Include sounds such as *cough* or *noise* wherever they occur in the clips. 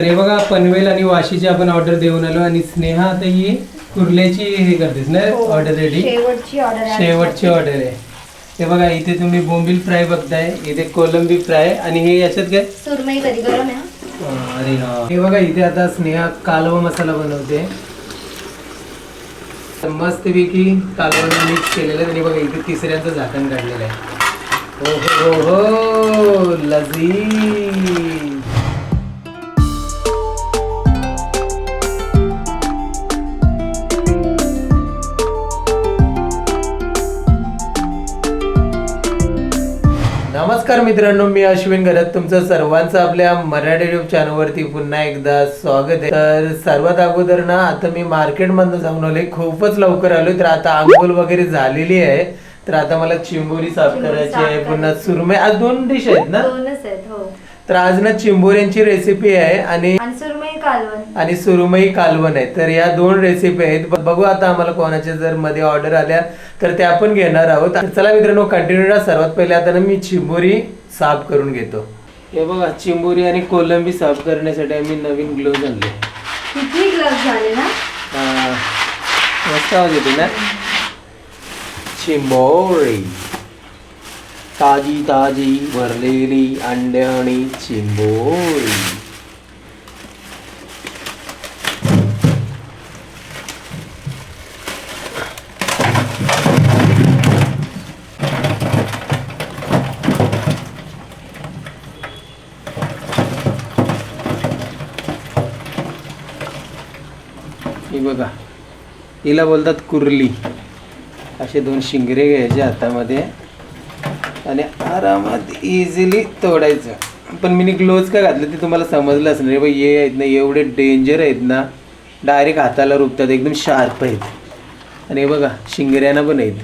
हे बघा पनवेल आणि वाशीची आपण ऑर्डर देऊन आलो आणि स्नेहा आता ही कुर्ल्याची हे करतेस ना ऑर्डर रेडी हो, शेवटची ऑर्डर आहे. शेवटची ऑर्डर आहे. हे बघा इथे तुम्ही बोंबील फ्राय बघताय इथे कोलंबी फ्राय आणि हे याच्यात काय? सुरमई कधी गरम आहे? हा? अं, अरे हा हे बघा इथे आता स्नेहा कालवा मसाला बनवते. मस्तपैकी कालवा मिक्स केलेलं आहे. आणि बघा इथे तिसऱ्यांचं झाकण काढलेलं आहे. हो हो हो हो लजीज. नमस्कार मित्रांनो मी अश्विन घरात तुमचं सर्वांचं आपल्या मराठी युट्यूब चॅनलवरती पुन्हा एकदा स्वागत आहे. तर सर्वात अगोदर ना आता मी मार्केटमधनं जाऊन आलोय. खूपच लवकर आलोय तर आता आंघोळ वगैरे झालेली आहे. तर आता मला चिंबोरी साफ करायची आहे पुन्हा. सुरमई आज दोन डिश आहेत ना? दोनच आहेत हो. तर आज ना चिंबोऱ्यांची रेसिपी आहे आणि सुरमई कालवण. आणि सुरुमई कालवण आहे. तर या दोन रेसिपी आहेत. ब- बघू आता आम्हाला कोणाच्या जर मध्ये ऑर्डर आल्या तर त्या पण घेणार आहोत. तर चला मित्रांनो कंटिन्यू सर्वात पहिले आता ना मी चिंबोरी साफ करून घेतो. हे बघा चिंबोरी आणि कोलंबी साफ करण्यासाठी आम्ही नवीन ग्लोव्ह आणले. किती ग्लव्ह झाले ना. मस्त आवाज येते ना? चिंबोरी. ताजी ताजी भरलेली अंडे आणि चिंबोळी. बघा हिला बोलतात कुर्ली. असे दोन शिंगरे घ्यायचे हातामध्ये. आणि आरामात इझिली तोडायचं. पण मी ग्लोव्ज का घातले ते तुम्हाला समजलं असणार बाई हे आहेत ना एवढे डेंजर आहेत ना. डायरेक्ट हाताला रुपतात एकदम शार्प आहेत. आणि हे बघा शिंगऱ्यांना पण आहेत.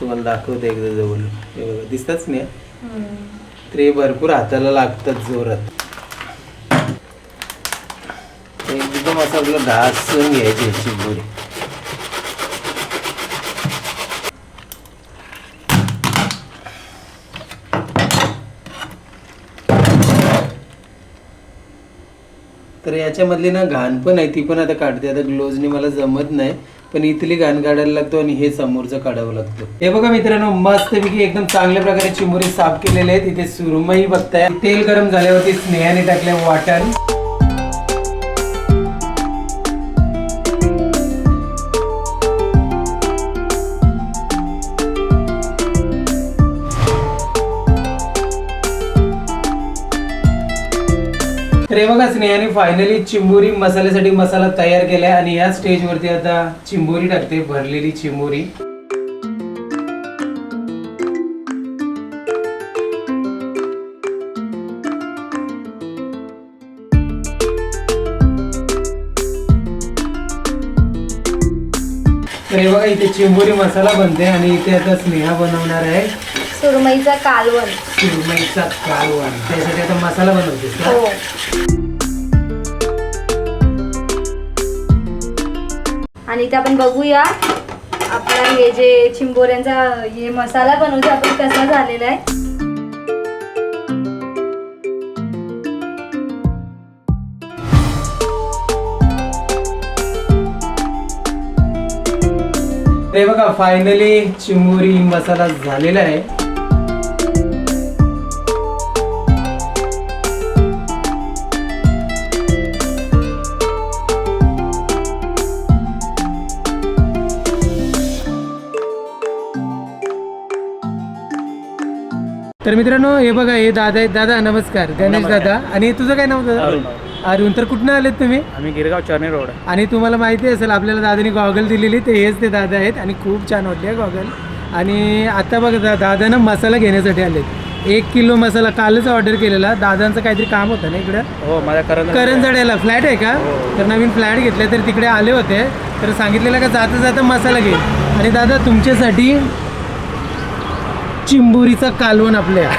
तुम्हाला दाखवते एकदा जवळ हे बघा दिसतच नाही. ते भरपूर हाताला लागतात जोरात. एकदम असं आपलं घासून घ्यायची चिंबोरी तर याच्यामधली ना घाण पण आहे ती पण आता काढते. आता ग्लोव्हजनी मला जमत नाही पण इथली घाण काढायला लागतो आणि हे समोरचं काढावं लागतं. हे बघा मित्रांनो मस्तपैकी एकदम चांगल्या प्रकारे चिमुरी साफ केलेले आहेत. इथे सुरमई बघताय. तेल गरम झाल्यावरती स्नेहाने टाकले वाटण. बघा स्नेहाने फायनली चिंबोरी मसाल्यासाठी मसाला तयार केलाय आणि या स्टेजवरती आता चिंबोरी टाकते भरलेली चिंबोरी. तर हे बघा इथे चिंबोरी मसाला बनते आणि इथे आता स्नेहा बनवणार आहे. सुरमईचा कालवण. सुरमईचा कालवण. त्यासाठी आता मसाला बनवतेस का? हो. आणि इथे आपण बघूया आपला हे जे चिंबोऱ्यांचा हे मसाला बनवतो आपण कसा झालेला आहे. हे बघा फायनली चिंबोरी मसाला झालेला आहे. तर मित्रांनो हे बघा हे दादा आहेत. दादा नमस्कार. गणेश दादा. आणि तुझं काय नाव दादा? अरुण. अरुण. तर कुठनं आलेत तुम्ही? आम्ही गिरगाव चर्नी रोड. आणि तुम्हाला माहिती असेल आपल्याला दादानी गॉगल दिलेली ते हेच ते दादा आहेत. आणि खूप छान वाटले गॉगल. आणि आता बघा दा दादानं मसाला घेण्यासाठी आलेत. एक किलो मसाला कालच ऑर्डर केलेला. दादांचं काहीतरी काम होतं ना इकडं? हो माझ्या करण करंजड्याला. फ्लॅट आहे का? तर नवीन फ्लॅट घेतले तर तिकडे आले होते. तर सांगितलेलं का जाता जाता मसाला घे आणि दादा तुमच्यासाठी चिंबोरीचा कालवण आपल्या.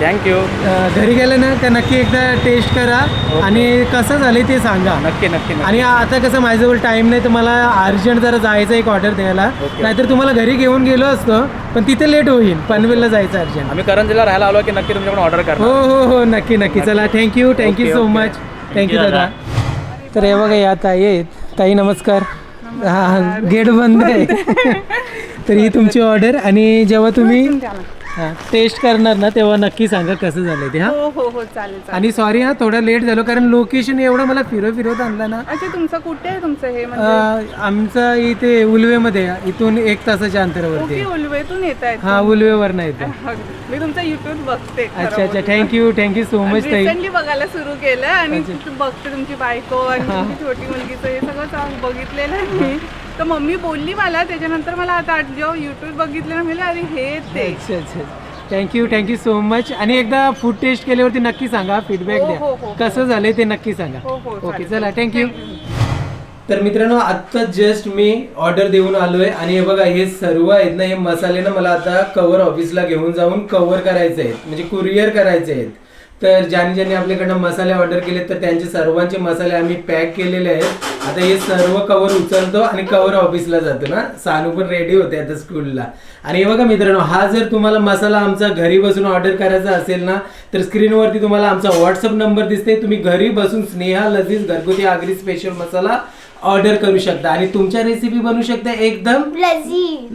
थँक्यू घरी गेलं ना का नक्की एकदा टेस्ट करा आणि कसं झालं ते सांगा. नक्की नक्की. आणि आता कसं माझ्याजवळ टाईम नाही तर मला अर्जंट जरा जायचं एक ऑर्डर द्यायला. नाहीतर तुम्हाला घरी घेऊन गेलो असतो पण तिथे लेट होईल. पनवेलला जायचं अर्जंट. आम्ही करंजीला राहायला आलो की नक्की तुमच्याकडून ऑर्डर हो करणार? हो हो नक्की नक्की. चला thank you thank you so. Much thank you दादा. तर हे बघा या ताई आहेत. ताई नमस्कार. हा गेट बंद आहे. तर ही तुमची ऑर्डर आणि जेव्हा तुम्ही टेस्ट करणार ना तेव्हा नक्की सांगा कसं झालं ते हा? हो हो हो चालेल चालेल. आणि सॉरी हा थोडा लेट झालो कारण लोकेशन एवढं मला फिरव फिरवत आणलं ना. अच्छा तुमचं कुठे आहे तुमचं हे म्हणजे? अं, आमचं इथे उलवेमध्ये आहे. इथून एक तासाच्या अंतरावरती ओके आहे. उलवेतून येत आहेत हा उलवेवर नाही येते मी तुमचा युट्यूब बघते अच्छा अच्छा thank you thank you so much ताई. रिसेंटली बघायला सुरू केलं आणि बघते तुमची बायको आणि तुमची छोटी मुलगीचं हे सगळं चांग- बघितलेलं आहे मी. तर मम्मी बोलली मला त्याच्यानंतर मला आता आठ- जेव्हा युट्यूब बघितलं ना म्हणजे अरे हे ते. अच्छा अच्छा थँक्यू थँक्यू सो मच आणि एकदा फूड टेस्ट केल्यावरती नक्की सांगा फीडबॅक हो, हो, द्या. हो. कसं झालंय ते नक्की सांगा. हो, हो, ओके चालेल. चला थँक्यू तर मित्रांनो आत्ता जस्ट मी ऑर्डर देऊन आलोय. आणि हे बघा हे सर्व आहेत ना हे मसाले ना मला आता कवर ऑफिसला घेऊन जाऊन कव्हर करायचे आहेत. म्हणजे कुरिअर करायचे आहेत. तर ज्याने ज्याने आपल्याकडनं मसाले ऑर्डर केले तर त्यांचे सर्वांचे मसाले आम्ही पॅक केलेले आहेत. आता हे सर्व कवर उचलतो आणि कवर ऑफिसला जातो ना. सानू पण रेडी होते आता स्कूलला आणि बघा मित्रांनो हा जर तुम्हाला मसाला आमचा घरी बसून ऑर्डर करायचा असेल ना तर स्क्रीनवरती तुम्हाला आमचा व्हॉट्सअप नंबर दिसते तुम्ही घरी बसून स्नेहा लजीज घरगुती आगरी स्पेशल मसाला ऑर्डर करू शकता आणि तुमच्या रेसिपी बनवू शकता एकदम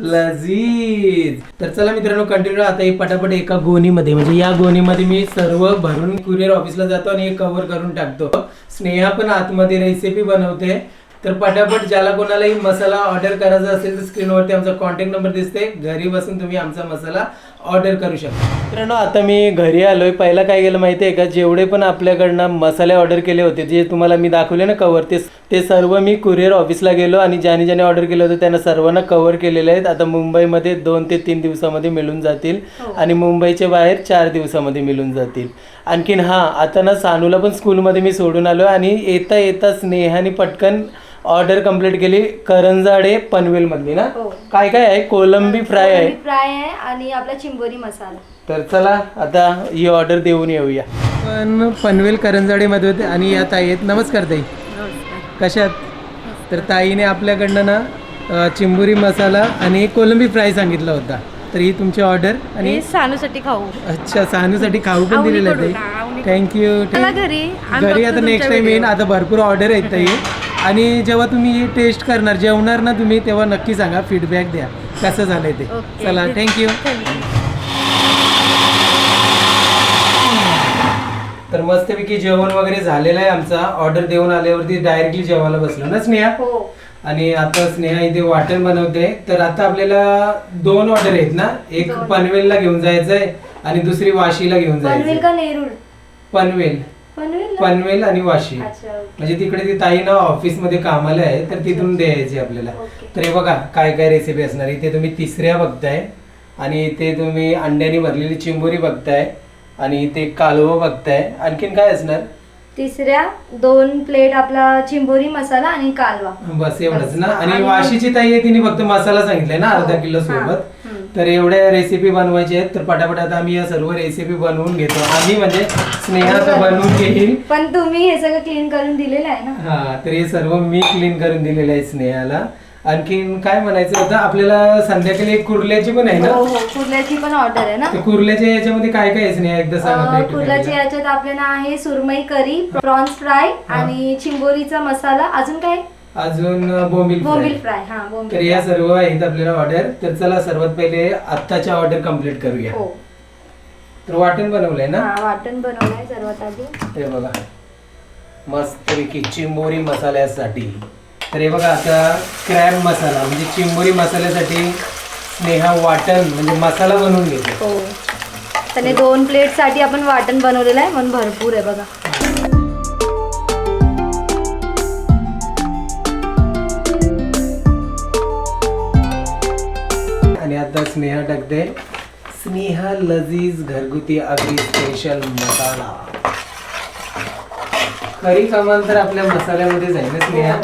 लजीज. तर चला मित्रांनो कंटिन्यू आता ही पटापट एका गोणीमध्ये म्हणजे या गोणीमध्ये मी सर्व भरून कुरिअर ऑफिसला जातो आणि हे कव्हर करून टाकतो. स्नेहा पण आतमध्ये रेसिपी बनवते. तर पटापट ज्याला कोणालाही मसाला ऑर्डर करायचा असेल तर स्क्रीनवरती आमचा कॉन्टॅक्ट नंबर दिसते घरी बसून तुम्ही आमचा मसाला ऑर्डर करू शकता. मित्रांनो आता मी घरी आलोय. पहिला काय केलं माहिती आहे का? जेवढे पण आपल्याकडनं मसाले ऑर्डर केले होते जे तुम्हाला मी दाखवले ना कवर ते ते सर्व मी कुरिअर ऑफिसला गेलो आणि ज्याने ज्याने ऑर्डर केलं होतं त्यांना सर्वांना कव्हर केलेले आहेत. आता मुंबईमध्ये दोन ते तीन दिवसामध्ये मिळून जातील आणि मुंबईच्या बाहेर चार दिवसामध्ये मिळून जातील. आणखीन हां आता ना सानूला पण स्कूलमध्ये मी सोडून आलो आणि येता येता स्नेहाने पटकन ऑर्डर कंप्लीट केली. करंजाडे पनवेलमधली ना? हो. काय काय आहे? कोलंबी फ्राय आहे. फ्राय आहे आणि आपला चिंबोरी मसाला. तर चला आता ही ऑर्डर देऊन येऊया. पण पनवेल करंजाडेमध्ये होते आणि या ताई आहेत. नमस्कार ताई. कशात तर ताईने आपल्याकडनं ना अ, चिंबुरी मसाला आणि कोलंबी फ्राय सांगितला होता. तर ही तुमची ऑर्डर आणि सानूसाठी खाऊ. अच्छा सानूसाठी खाऊ पण दिलेलं आहे ताई. थँक्यू घरी घरी आता नेक्स्ट टाइम येईन. आता भरपूर ऑर्डर आहेत ताई. *laughs* आणि जेव्हा तुम्ही हे टेस्ट करणार जेवणार ना तुम्ही तेव्हा नक्की सांगा फीडबॅक द्या. कसं झालंय ते. चला थँक्यू तर मस्तपैकी जेवण वगैरे झालेलं आहे आमचा. ऑर्डर देऊन आल्यावरती डायरेक्टली जेवायला बसलो ना स्नेहा? हो. आणि आता स्नेहा इथे वाटण बनवते. तर आता आपल्याला दोन ऑर्डर आहेत ना? एक दोन. पनवेलला घेऊन जायचंय आणि दुसरी वाशीला घेऊन पनवेल जायचंय का नेरूळ? पनवेल. पनवेल आणि वाशी अच्छा म्हणजे तिकडे ती ताई ना ऑफिसमध्ये कामाला आहे तर तिथून द्यायची आपल्याला. तर हे बघा काय काय रेसिपी असणार इथे तुम्ही तिसऱ्या बघताय आणि इथे तुम्ही अंड्याने भरलेली चिंबोरी बघताय आणि इथे कालवं बघताय आणखीन काय असणार तिसऱ्या दोन प्लेट आपला चिंबोरी मसाला आणि कालवा बस एवढंच ना. आणि आणि वाशीची ताई आहे तिने फक्त मसाला सांगितलाय ना अर्धा हो. किलो हा. सोबत. तर एवढ्या रेसिपी बनवायच्या आहेत तर पटापट आता आम्ही या सर्व रेसिपी बनवून घेतो. आम्ही म्हणजे स्नेहा बनवून घेईल पण तुम्ही हे सगळं क्लीन करून दिलेलं आहे ना? हा तर हे सर्व मी क्लीन करून दिलेलं आहे स्नेहाला. आणखीन काय म्हणायचं होतं आपल्याला संध्याकाळी एक कुर्ल्याची पण आहे ना? हो हो कुर्ल्याची पण ऑर्डर आहे ना? कुर्ल्याच्या याच्यामध्ये काय काय आहे स्नेहा? एकदा सांग अं, कुर्ल्याच्या. याच्यात आपल्याला आहे सुरमई करी प्रॉन्स फ्राय आणि चिंबोरीचा मसाला. अजून काय? अजून बोंबील बोंबील फ्राय. फ्राय हा तर बोंबील या. सर्व आहेत आपल्याला ऑर्डर. तर चला सर्वात पहिले आत्ताच्या ऑर्डर कंप्लीट करूया. हो. तर वाटण बनवलंय ना? हा वाटण बनवलंय सर्वात आधी. हे बघा. मस्तपैकी चिंबोरी मसाल्यासाठी. तर हे बघा आता क्रॅब मसाला म्हणजे चिंबोरी मसाल्यासाठी स्नेहा वाटण म्हणजे मसाला बनवून घेतो. हो. त्याने दोन प्लेटसाठी आपण वाटण बनवलेलं आहे म्हणून भरपूर आहे बघा. आता स्नेहा टाकते स्नेहा लजीज घरगुती अगदी स्पेशल मसाला. खरी कमाल तर आपल्या मसाल्यामध्ये जाईल ना स्नेहा?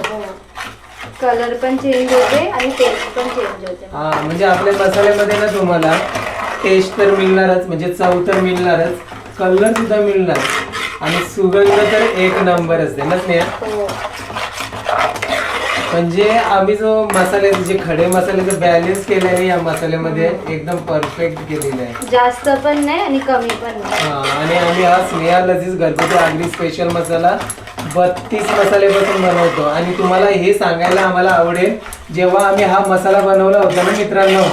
कलर पण चेंज होते आणि टेस्ट पण चेंज होते. हा म्हणजे आपल्या मसाल्यामध्ये ना तुम्हाला टेस्ट तर मिळणारच म्हणजे चव तर मिळणारच कलर सुद्धा मिळणार. आणि सुगंध तर एक नंबर असते ना स्नेहा? हो. म्हणजे आम्ही जो मसाले जे खडे मसाल्याचं बॅलेन्स केलेलं आहे या मसाल्यामध्ये एकदम परफेक्ट केलेलं आहे. जास्त पण नाही आणि कमी पण नाही. हा, आणि आम्ही हा स्नेहा लजीज घरगुती आगरी स्पेशल मसाला बत्तीस मसाल्यापासून बनवतो. आणि तुम्हाला हे सांगायला आम्हाला आवडेल जेव्हा आम्ही हा मसाला बनवला होता ना मित्रांनो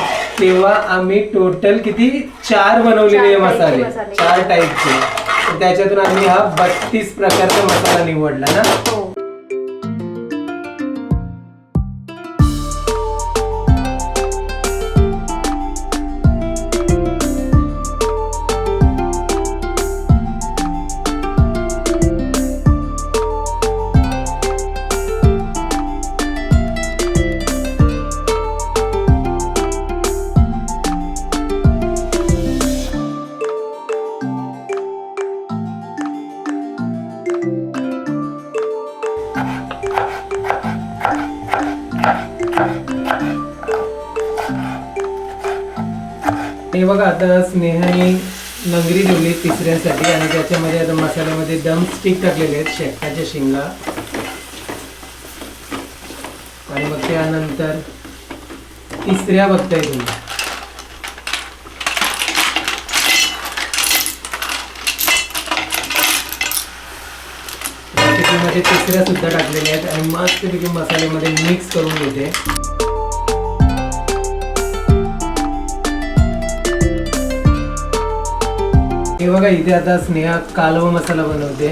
तेव्हा आम्ही टोटल किती? चार बनवलेले चार मसाले. टाईपचे मसाले. चार टाईपचे त्याच्यातून आम्ही हा बत्तीस प्रकारचा मसाला निवडला ना? हो. आता स्नेहाने नंगरी ठेवली तिसऱ्यासाठी आणि त्याच्यामध्ये आता मसाल्यामध्ये दम स्टिक टाकलेले आहेत शेकाच्या शेंगा. आणि मग त्यानंतर तिसऱ्या बघताय तुम्ही. तिसऱ्या सुद्धा टाकलेल्या आहेत आणि मस्तपैकी मसाल्यामध्ये मिक्स करून घेते. हे बघा इथे आता स्नेहा कालवा मसाला बनवते.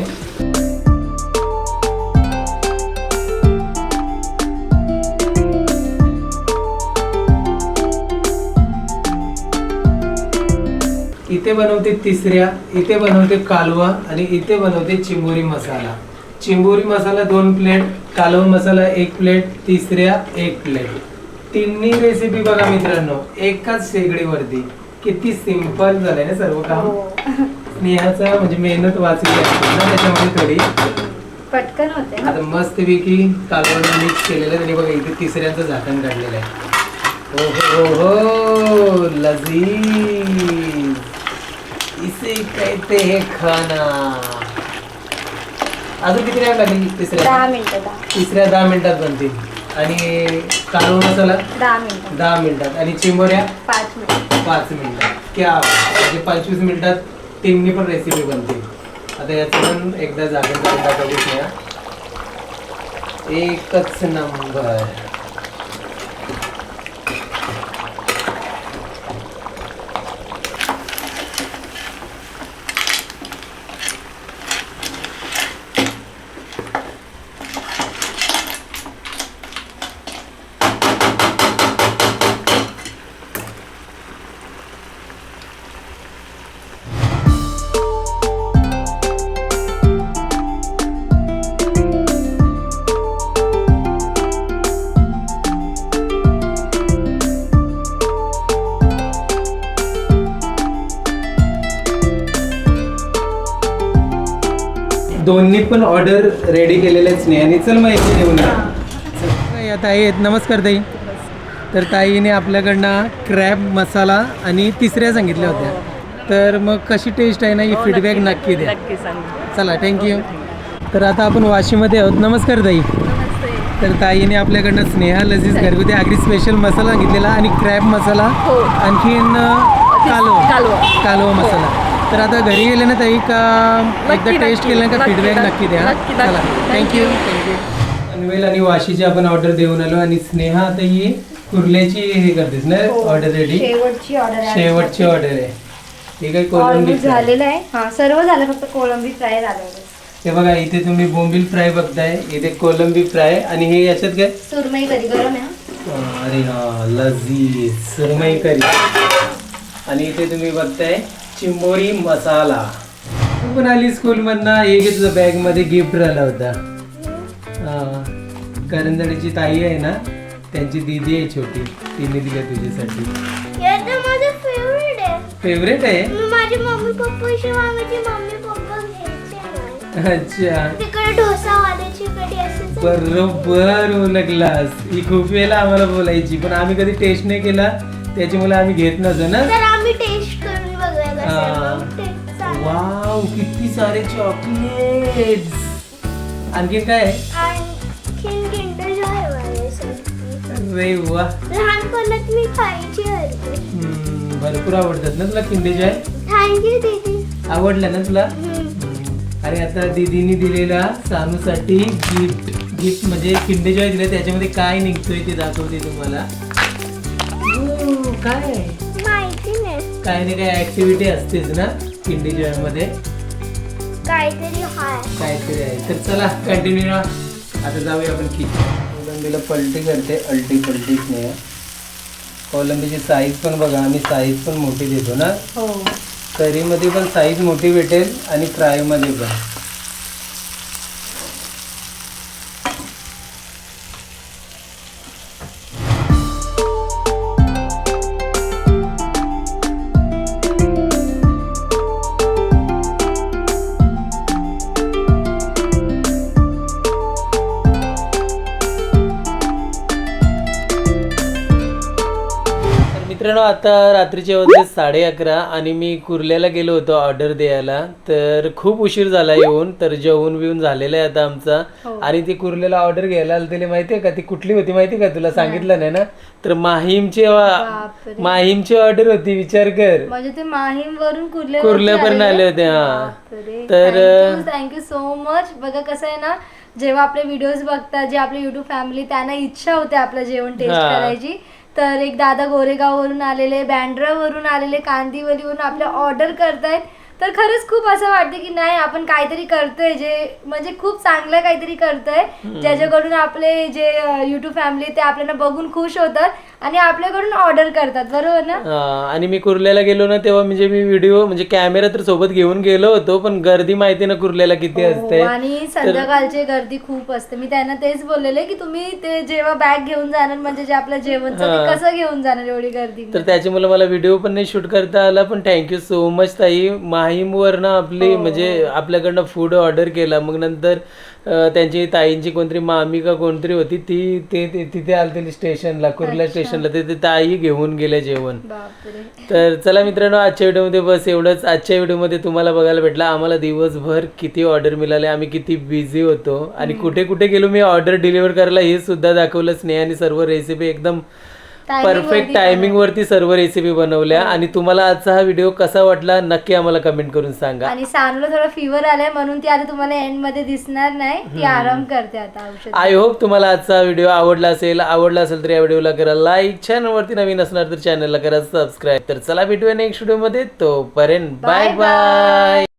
इथे बनवते तिसऱ्या इथे बनवते कालवा आणि इथे बनवते चिंबोरी मसाला. चिंबोरी मसाला दोन प्लेट कालवा मसाला एक प्लेट तिसऱ्या एक प्लेट तिन्ही रेसिपी बघा मित्रांनो एकाच शेगडीवरती. किती सिंपल झालंय ना सर्व काम. हो. स्नेहाचा म्हणजे मेहनत वाचली असते ना त्याच्यामध्ये थोडी? पटकन होते ना. आता मस्तपैकी कालवण मिक्स केलेलं आणि बघा इथे तिसऱ्यांचं झाकण काढलेलं आहे. हो हो हो लजीज. इसे कहते हैं खाना. अजून किती टाइम लागेल तिसऱ्या? दहा मिनिटं दहा. तिसऱ्या दहा मिनिटात बनतील. आणि कालवण मसाला? दहा मिनिटं. दहा मिनिटात. आणि चिंबोऱ्या? पाच मिनिटं. पाच मिनिटात क्या म्हणजे पंचवीस मिनिटात तिन्ही पण रेसिपी बनते. आता याचं पण एकदा झाकण काढून दाखवलीच एकच नंबर पण ऑर्डर रेडी केलेले आहेत स्नेहाने. चल मग इथे येऊन या. ताई आहेत. नमस्कार ताई. तर ताईने आपल्याकडनं क्रॅब मसाला आणि तिसऱ्या सांगितल्या होत्या. तर मग कशी टेस्ट आहे ना ही फीडबॅक नक्की द्या. नक्की सांग. चला थँक्यू तर आता आपण वाशीमध्ये आहोत. नमस्कार ताई. तर ताईने आपल्याकडनं स्नेहा लजीज घरगुती आगरी स्पेशल मसाला सांगितलेला आणि क्रॅब मसाला हो. आणखीन कालो कालवा. कालवा. मसाला तर आता घरी गेले ना ताई का एकदा टेस्ट. केलं का फीडबॅक नक्की. द्या. चला. थँक्यू थँक्यू पनवेल आणि वाशीची आपण ऑर्डर देऊन आलो आणि स्नेहा आता ही कुर्ल्याची हे करतेस ना ऑर्डर रेडी हो. शेवटची ऑर्डर आहे. शेवटची ऑर्डर आहे. हे काय कोलंबी. झालेलं आहे. हा सर्व झालं फक्त कोळंबी फ्राय झालं हे बघा इथे तुम्ही बोंबील फ्राय बघताय इथे कोलंबी फ्राय आणि हे याच्यात काय? सुरमई कधी गरम अरे हा लजीज सुरमई करी. आणि इथे तुम्ही बघताय चिंबोरी मसाला. तू पण आली स्कूल मधनं हे घे तुझं बॅगमध्ये गिफ्ट राहिला होता. हा. करंदळीची ताई आहे ना त्यांची दीदी आहे छोटी. तिने दिल्या तुझ्यासाठी. हे तर माझं फेवरेट आहे. फेवरेट आहे? मी माझे मम्मी पप्पाशी मागायची मम्मी पप्पा घ्यायचे नाही. अच्छा. तिकडे असेल तर. बरोबर ओळखलास ही खूप वेळेला आम्हाला बोलायची पण आम्ही कधी टेस्ट नाही केला. त्याच्यामुळे आम्ही घेत नसो ना. तर वाव किती सारे चॉकलेट आणखीन काय? आणखीन किंडर जॉय माझ्यासाठी अरे वा. लहानपणात मी खायची हम्म, भरपूर आवडतात ना तुला किंडे जॉय थँक्यू दीदी आवडलं ना तुला. आणि आता दीदीने दिलेला सानूसाठी गिफ्ट गिफ्ट म्हणजे किंडे जॉय दिले त्याच्यामध्ये काय निघतोय ते दाखवते तुम्हाला. ओ, काय माहिती नाही. काय ना काय ऍक्टिव्हिटी असतेच ना? किंडे जॉयमध्ये. काहीतरी हाय. काहीतरी आहे. तर चला कंटिन्यू आता जाऊया आपण किचन कोलंबीला पलटी करते अल्टी पलटी नाही कोलंबीची साईज पण बघा आम्ही साईज पण मोठी देतो ना. हो. करीमध्ये पण साईज मोठी भेटेल आणि फ्रायमध्ये पण. आता रात्रीचे वाजले साडे अकरा आणि मी कुर्ल्याला गेलो होतो ऑर्डर द्यायला. तर खूप उशीर झाला येऊन तर जेवण बिवून झालेलं आहे आता आमचा. आणि ती कुर्ल्याला ऑर्डर घ्यायला आली माहितीये का? ती कुठली होती माहिती का तुला? सांगितलं नाही ना? तर माहीमची. माहीमची ऑर्डर होती विचार कर. म्हणजे ते माहीम वरून कुर्ले कुर्ल्यापर्यंत आले होते, हा. तर, थँक्यू सो मच बघा कसं आहे ना जेव्हा आपले व्हिडिओज बघतात जे आपले युट्यूब फॅमिली त्यांना इच्छा होते आपलं जेवण टेस्ट हा. करायची. तर एक दादा गोरेगाववरून आलेले बँड्रावरून आलेले कांदिवलीवरून आपल्या ऑर्डर करतायत. तर खरंच खूप असं वाटतं की नाही आपण काहीतरी करतोय जे म्हणजे खूप चांगलं काहीतरी करतोय. ज्याच्याकडून आपले जे युट्यूब फॅमिली ते आपल्याला बघून खुश होतात आणि आपल्याकडून ऑर्डर करतात. बरोबर ना? आणि मी कुर्ल्याला गेलो ना तेव्हा म्हणजे मी व्हिडिओ म्हणजे कॅमेरा तर सोबत घेऊन गेलो होतो पण गर्दी माहिती ना कुर्ल्याला किती असते. हो, आणि संध्याकाळची गर्दी खूप असते. मी त्यांना तेच बोललेले की तुम्ही ते जेव्हा बॅग घेऊन जाणार म्हणजे जे आपलं हा. कसं घेऊन जाणार एवढी गर्दी? तर त्याच्यामुळे मला व्हिडिओ पण नाही शूट करता आला पण थँक्यू सो मच ताई. माहीमवर ना आपली म्हणजे आपल्याकडनं फूड ऑर्डर केला. मग नंतर अं, त्यांची ताईंची कोणतरी मामी का कोणतरी होती ती ते ते- तिथे आलती स्टेशनला कुर्ला स्टेशनला ते ते ताई घेऊन गेल्या जेवण. बापरे. तर चला मित्रांनो आजच्या व्हिडिओमध्ये बस एवढंच. आजच्या व्हिडिओमध्ये तुम्हाला बघायला भेटला आम्हाला दिवसभर किती ऑर्डर मिळाले आम्ही किती बिझी होतो. आणि कुठे कुठे गेलो मी ऑर्डर डिलिव्हर करायला हे सुद्धा दाखवलं. स्नेहाने सर्व रेसिपी एकदम परफेक्ट टायमिंग वरती सर्व रेसिपी बनवल्या आणि तुम्हाला आजचा हा व्हिडिओ कसा वाटला नक्की आम्हाला कमेंट करून सांगा. आणि सानूला थोडा फिवर आलाय म्हणून ती आता तुम्हाला एंडमध्ये दिसणार नाही. ती आराम करते आता औषध. आय होप तुम्हाला आजचा व्हिडिओ आवडला असेल. आवडला असेल तर या व्हिडिओला करा लाईक चॅनलवरती नवीन असणार तर चॅनलला करा सबस्क्राईब तर चला भेटूया नेक्स्ट व्हिडिओमध्ये तोपर्यंत बाय Bye bye. बाय